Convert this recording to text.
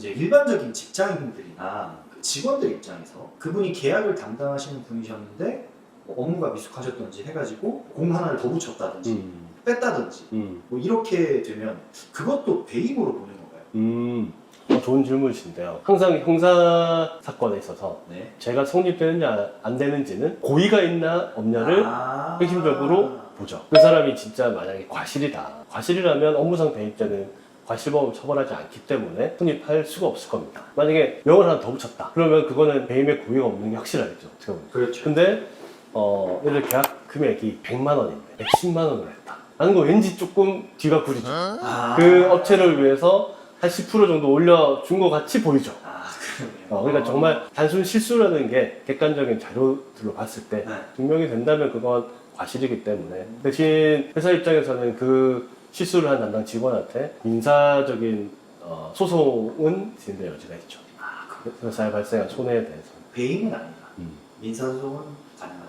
이제 일반적인 직장인들이나 그 직원들 입장에서 그분이 계약을 담당하시는 분이셨는데 뭐 업무가 미숙하셨던지 해가지고 공 하나를 더 붙였다든지 음. 뺐다든지 음. 뭐 이렇게 되면 그것도 배임으로 보는 건가요? 음. 어, 좋은 질문이신데요. 항상 형사 사건에 있어서 네. 제가 성립되느냐 안 되는지는 고의가 있나 없냐를 아~ 핵심적으로 보죠. 그 사람이 진짜 만약에 과실이다. 과실이라면 업무상 배임죄는 과실범을 처벌하지 않기 때문에 성립할 수가 없을 겁니다. 만약에 명을 하나 더 붙였다. 그러면 그거는 배임의 고의가 없는 게 확실하겠죠. 어떻게 보면. 그렇죠. 근데 어, 예를 들어 계약 금액이 100만 원인데 110만 원을 했다. 라는 거 왠지 조금 뒤가 구리죠. 아~ 그 업체를 위해서 한 10% 정도 올려준 것 같이 보이죠. 아. 어, 그러니까 정말 단순 실수라는 게 객관적인 자료들로 봤을 때 네. 증명이 된다면 그건 과실이기 때문에 대신 회사 입장에서는 그 실수를 한 담당 직원한테 민사적인 어, 소송은 진행될 여지가 있죠. 아, 그 회사에 발생한 손해에 대해서. 배임은 아니다. 음. 민사소송은 가능하다.